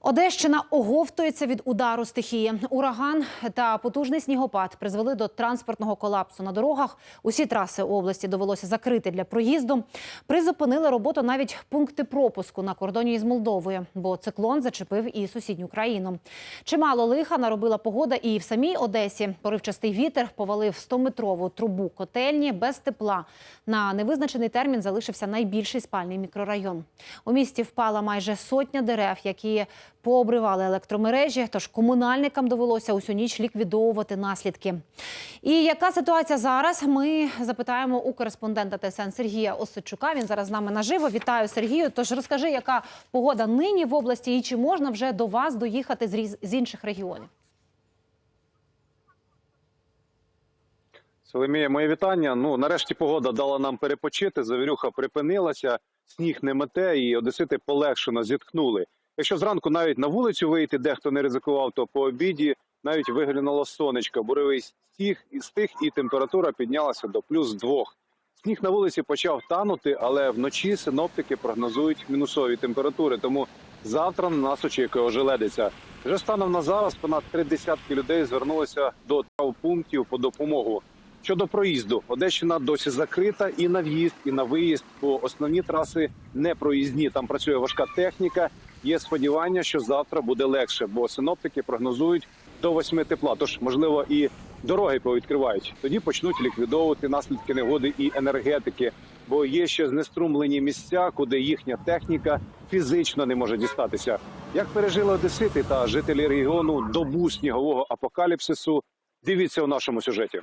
Одещина оговтується від удару стихії. Ураган та потужний снігопад призвели до транспортного колапсу на дорогах. Усі траси області довелося закрити для проїзду. Призупинили роботу навіть пункти пропуску на кордоні із Молдовою, бо циклон зачепив і сусідню країну. Чимало лиха наробила погода і в самій Одесі. Поривчастий вітер повалив 100-метрову трубу котельні без тепла. На невизначений термін залишився найбільший спальний мікрорайон. У місті впала майже сотня дерев, які пообривали електромережі, тож комунальникам довелося усю ніч ліквідовувати наслідки. І яка ситуація зараз? Ми запитаємо у кореспондента ТСН Сергія Осадчука. Він зараз з нами наживо. Вітаю Сергію. Тож розкажи, яка погода нині в області і чи можна вже до вас доїхати з інших регіонів? Соломія, моє вітання. Ну нарешті погода дала нам перепочити. Завірюха припинилася, сніг не мете, і одесити полегшено зітхнули. Якщо зранку навіть на вулицю вийти, дехто не ризикував, то по обіді навіть виглянуло сонечко. Буревий стіг і стих, і температура піднялася до плюс двох. Сніг на вулиці почав танути, але вночі синоптики прогнозують мінусові температури. Тому завтра на нас очікує ожеледиця. Вже станом на зараз понад три десятки людей звернулися до травмпунктів по допомогу. Щодо проїзду, Одещина досі закрита і на в'їзд, і на виїзд, бо основні траси не проїзні. Там працює важка техніка. Є сподівання, що завтра буде легше, бо синоптики прогнозують до восьми тепла. Тож, можливо, і дороги повідкривають. Тоді почнуть ліквідовувати наслідки негоди і енергетики, бо є ще знеструмлені місця, куди їхня техніка фізично не може дістатися. Як пережили одесити та жителі регіону добу снігового апокаліпсису? Дивіться у нашому сюжеті.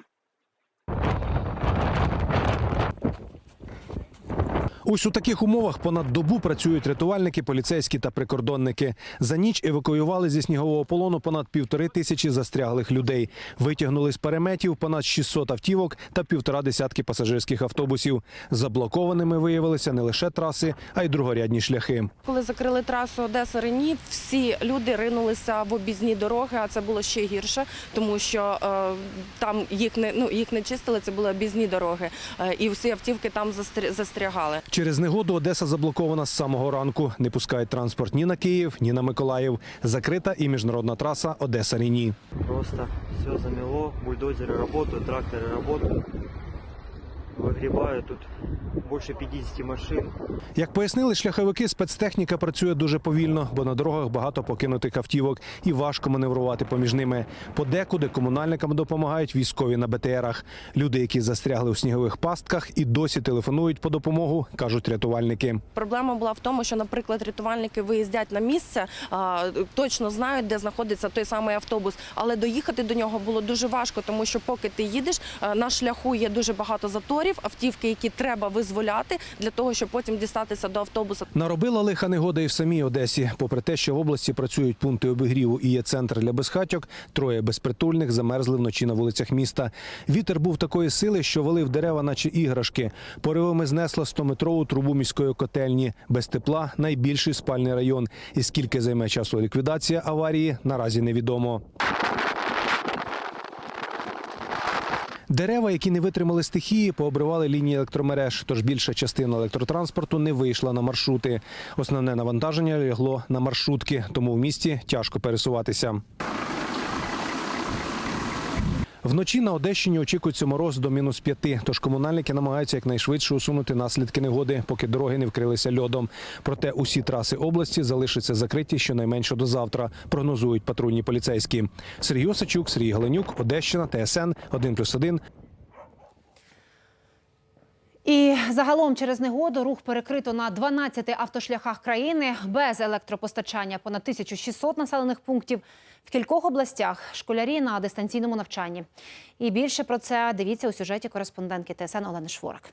Ось у таких умовах понад добу працюють рятувальники, поліцейські та прикордонники. За ніч евакуювали зі снігового полону понад півтори тисячі застряглих людей. Витягнули з переметів понад 600 автівок та півтора десятки пасажирських автобусів. Заблокованими виявилися не лише траси, а й другорядні шляхи. Коли закрили трасу Одеса Рені, всі люди ринулися в об'їзні дороги, а це було ще гірше, тому що е, там їх не ну їх не чистили. Це були об'їзні дороги, е, і всі автівки там застря- застрягали. Через негоду Одеса заблокована з самого ранку. Не пускають транспорт ні на Київ, ні на Миколаїв. Закрита і міжнародна траса Одеса Ріні. Просто все замело, бульдозери працюють, трактори работают. Выгребают тут больше 50 машин. Як пояснили шляховики, спецтехніка працює дуже повільно, бо на дорогах багато покинутих автівок і важко маневрувати поміж ними. Подекуди комунальникам допомагають військові на БТРах. Люди, які застрягли у снігових пастках, і досі телефонують по допомогу, кажуть рятувальники. Проблема була в тому, що, наприклад, рятувальники виїздять на місце, точно знають, де знаходиться той самий автобус, але доїхати до нього було дуже важко, тому що поки ти їдеш, на шляху є дуже багато заторів, автівки, які треба визволяти для того, щоб потім дістатися до автобуса. Наробила лиха негода і в самій Одесі. Попри те, що в області працюють пункти обігріву і є центр для безхатьок, троє безпритульних замерзли вночі на вулицях міста. Вітер був такої сили, що валив дерева, наче іграшки. Поривами знесла 100-метрову трубу міської котельні. Без тепла найбільший спальний район. І скільки займе часу ліквідація аварії, наразі невідомо. Дерева, які не витримали стихії, пообривали лінії електромереж, тож більша частина електротранспорту не вийшла на маршрути. Основне навантаження лягло на маршрутки, тому в місті тяжко пересуватися. Вночі на Одещині очікується мороз до мінус п'яти, тож комунальники намагаються якнайшвидше усунути наслідки негоди, поки дороги не вкрилися льодом. Проте усі траси області залишаться закриті щонайменше до завтра, прогнозують патрульні поліцейські. Сергій Осачук, Сергій Галенюк, Одещина, ТСН 1+,1. І загалом через негоду рух перекрито на 12 автошляхах країни без електропостачання понад 1600 населених пунктів. В кількох областях школярі на дистанційному навчанні. І більше про це дивіться у сюжеті кореспондентки ТСН Олени Шворак.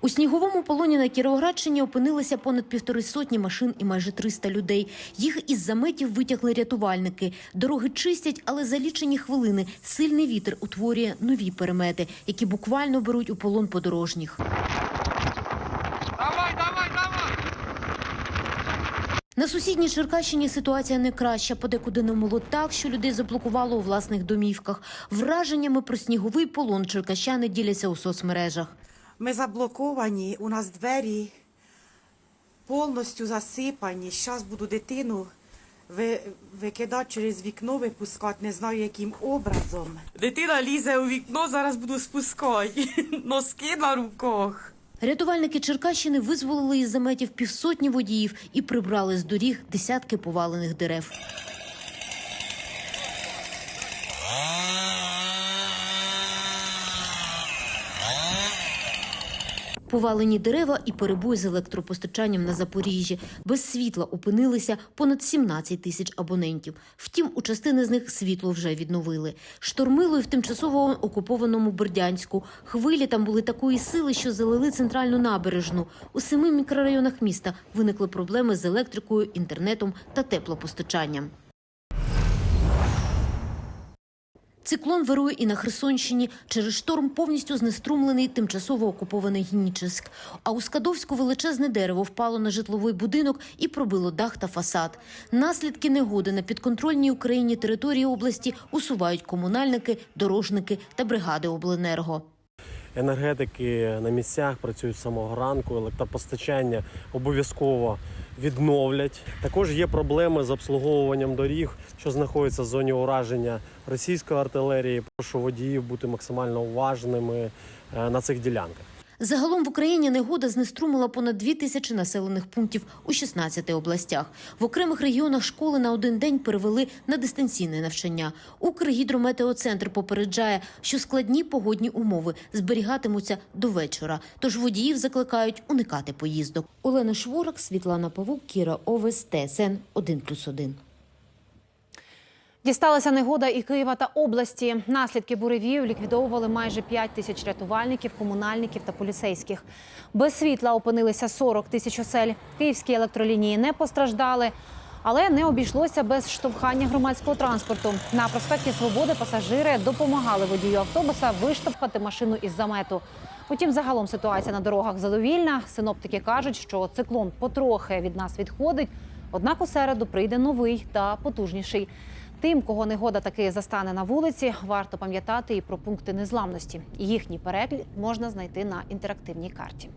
У сніговому полоні на Кіровоградщині опинилися понад півтори сотні машин і майже 300 людей. Їх із заметів витягли рятувальники. Дороги чистять, але за лічені хвилини сильний вітер утворює нові перемети, які буквально беруть у полон подорожніх. На сусідній Черкащині ситуація не краща. Подекуди намоло так, що людей заблокувало у власних домівках. Враженнями про сніговий полон черкащани діляться у соцмережах. Ми заблоковані, у нас двері повністю засипані. Зараз буду дитину ви- викидати через вікно, випускати, не знаю яким образом. Дитина лізе у вікно, зараз буду спускати. Носки на руках. Рятувальники Черкащини визволили із заметів півсотні водіїв і прибрали з доріг десятки повалених дерев. Повалені дерева і перебої з електропостачанням на Запоріжжі. Без світла опинилися понад 17 тисяч абонентів. Втім, у частини з них світло вже відновили. Штормило й в тимчасово окупованому Бердянську. Хвилі там були такої сили, що залили центральну набережну. У семи мікрорайонах міста виникли проблеми з електрикою, інтернетом та теплопостачанням. Циклон вирує і на Херсонщині. Через шторм повністю знеструмлений тимчасово окупований Гнічеськ. А у Скадовську величезне дерево впало на житловий будинок і пробило дах та фасад. Наслідки негоди на підконтрольній Україні території області усувають комунальники, дорожники та бригади обленерго. Енергетики на місцях працюють з самого ранку, електропостачання обов'язково відновлять. Також є проблеми з обслуговуванням доріг, що знаходяться в зоні ураження російської артилерії. Прошу водіїв бути максимально уважними е, на цих ділянках. Загалом в Україні негода знеструмила понад дві тисячі населених пунктів у 16 областях. В окремих регіонах школи на один день перевели на дистанційне навчання. Укргідрометеоцентр попереджає, що складні погодні умови зберігатимуться до вечора. Тож водіїв закликають уникати поїздок. Олена Шворак, Світлана Павук, Кіра Овес, ТСН 1+,1. Дісталася негода і Києва та області. Наслідки буревію ліквідовували майже 5 тисяч рятувальників, комунальників та поліцейських. Без світла опинилися 40 тисяч осель. Київські електролінії не постраждали, але не обійшлося без штовхання громадського транспорту. На проспекті Свободи пасажири допомагали водію автобуса виштовхати машину із замету. Утім, загалом ситуація на дорогах задовільна. Синоптики кажуть, що циклон потрохи від нас відходить. Однак у середу прийде новий та потужніший. Тим, кого негода таки застане на вулиці, варто пам'ятати і про пункти незламності. Їхній перегляд можна знайти на інтерактивній карті.